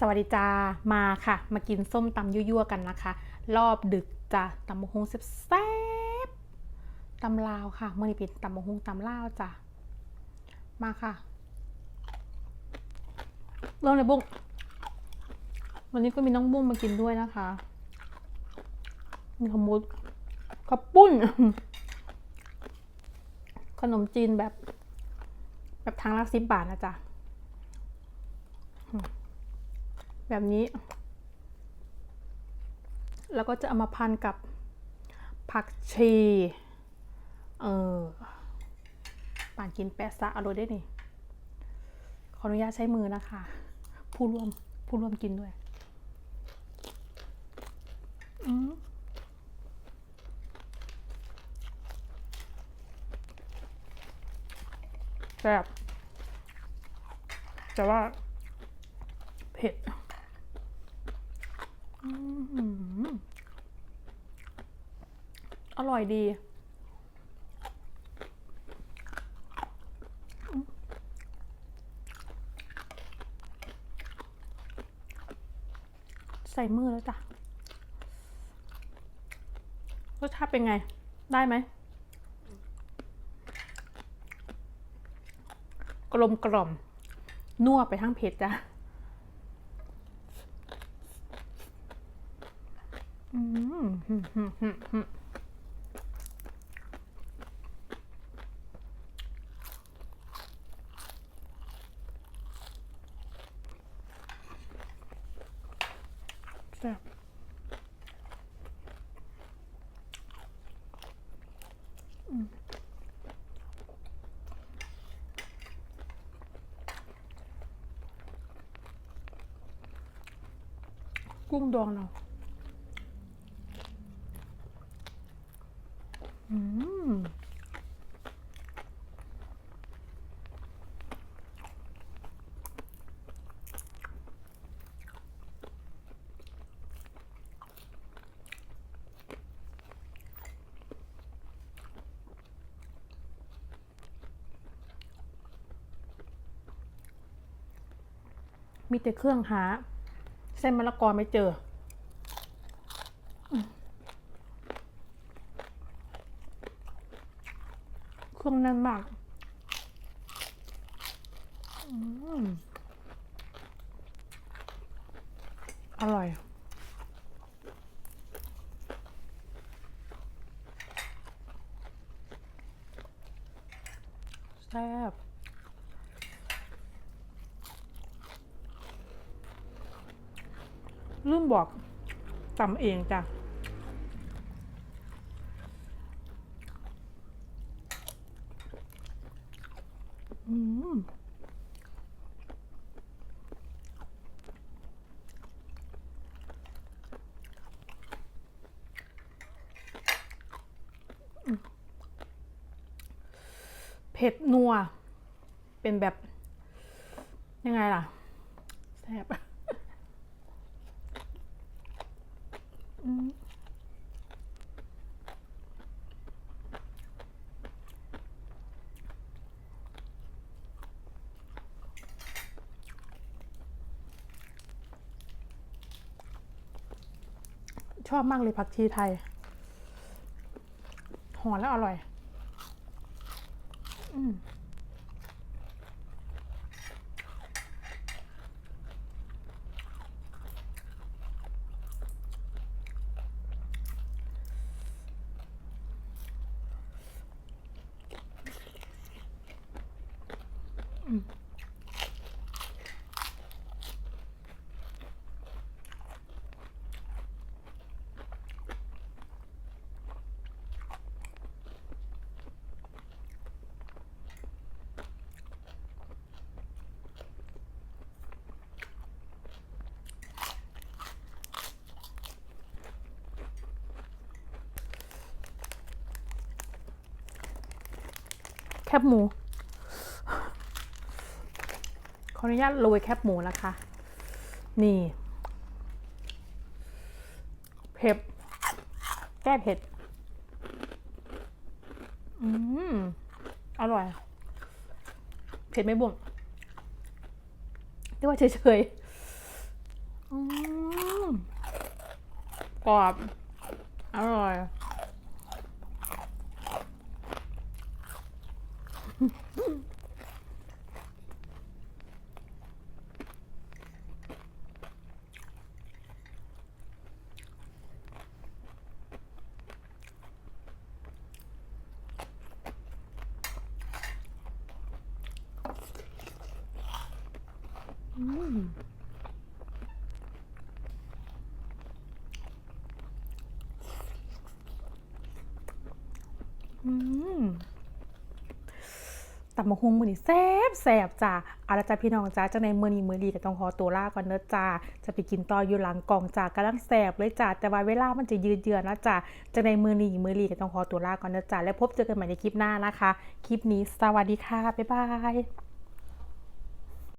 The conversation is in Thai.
สวัสดีจ้ามาค่ะ มากินส้มตำยั่วๆกันนะคะ รอบดึกจ้ะตำมะฮงแซ่บตำลาวค่ะเมื่อนี้เป็นตำมะฮงตำลาวจ้ะมาค่ะเริ่มเลยบุ้งวันนี้ก็มีน้องบุ้งมากินด้วยนะคะมีขมุดข้าวปุ้น ขนมจีนแบบ แบบทางละสิบบาทนะจ๊ะ แบบนี้ แล้วก็จะเอามาพันกับผักชี เออป่านกินแปะซะอร่อยได้นี่ ขออนุญาตใช้มือนะคะ ผู้ร่วม ผู้ร่วมกินด้วย อืมแซ่บแต่ว่า เผ็ด อร่อยดี ใส่มือแล้วจ้ะ รสชาติเป็นไง ได้ไหม กลมกล่อม นัวไปทั้งเผ็ดจ้ะ อืมหึ่มหึ่มหึ่มหึ่ม แซ่บอืมกุ้งดองเรา อืม มีแต่เครื่องหา เส้นมะละกอไม่เจอ เครื่องแน่นมากอืมอร่อยแซ่บ ลืมบอกตำเองจ้ะอืมเผ็ดนัว เป็นแบบ ยังไงล่ะ แซ่บ ชอบมากเลยผักชีไทยหอมแล้วอร่อย อืม แคบหมู ขออนุญาตโรยแคบหมูนะคะ นี่เผ็ดแก้เผ็ด อืม อร่อย เผ็ดไม่บ่งเรียกว่าเฉยอืม กรอบ อร่อย อืม ตับมะฮุงมือนี่แซบแซบจ้าเอาละจ้าพี่น้องจ้าจังในมือนี้มือดีก็ต้องขอตัวลาก่อนเนอะจ้าจะไปกินต่ออยู่หลังกล่องจ้ากำลังแซบเลยจ้าแต่ว่าเวลามันจะยืดเยื้อนะจ้าจังในมือนี้มือดีก็ต้องขอตัวลาก่อนเนอะจ้าแล้วพบเจอกันใหม่ในคลิปหน้านะคะ คลิปนี้สวัสดีค่ะ บ๊ายบาย